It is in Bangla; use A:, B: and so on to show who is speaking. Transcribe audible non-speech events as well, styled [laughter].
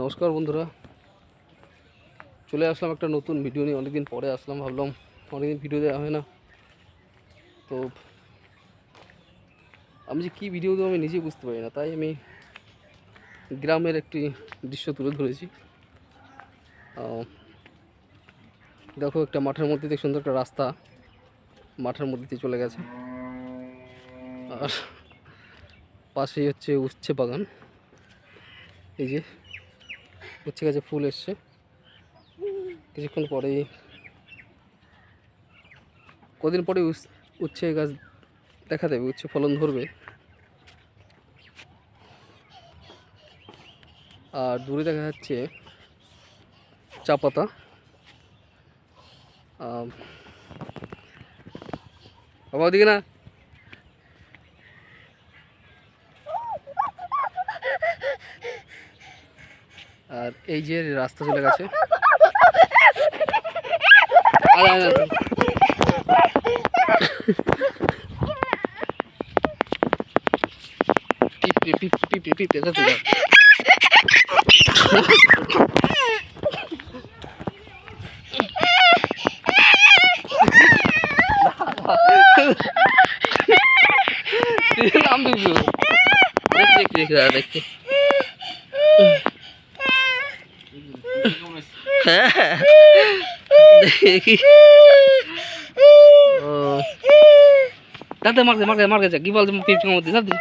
A: নমস্কার বন্ধুরা। চলে আসলাম একটা নতুন ভিডিও নিয়ে। অনেকদিন পরে আসলাম, ভাবলাম অনেকদিন ভিডিও দেওয়া হয় না। তো আমি যে কী ভিডিও দেবো আমি নিজেই বুঝতে পারি না। তাই আমি গ্রামের একটি দৃশ্য তুলে ধরেছি। দেখো একটা মাঠের মধ্যে দিয়ে সুন্দর একটা রাস্তা মাঠের মধ্যে দিয়ে চলে গেছে। আর পাশেই হচ্ছে উচ্ছে বাগান। এই যে উচ্ছে গাছে ফুল এসছে। কিছুক্ষণ পরেই কদিন পরে উচ্ছে গাছ দেখা দেবে উচ্ছে ফলন ধরবে। আর দূরে দেখা যাচ্ছে চা পাতা। আম, বাবা ওদিকে না। আর এই যে রাস্তা চলে গেছে আরে, আরে, আরে। পিঁপড়ে, পিঁপড়ে, পিঁপড়ে, পিঁপড়ে, কোথায় যাও? নাম দেখব দেখি দেখি দেখি দাঁড়া, দেখি হ্যাঁ দেখি [laughs] ও। দাদা মার্কে মার্কে মার দে মার গেছে কি বলতে পিপটির মধ্যে দাদি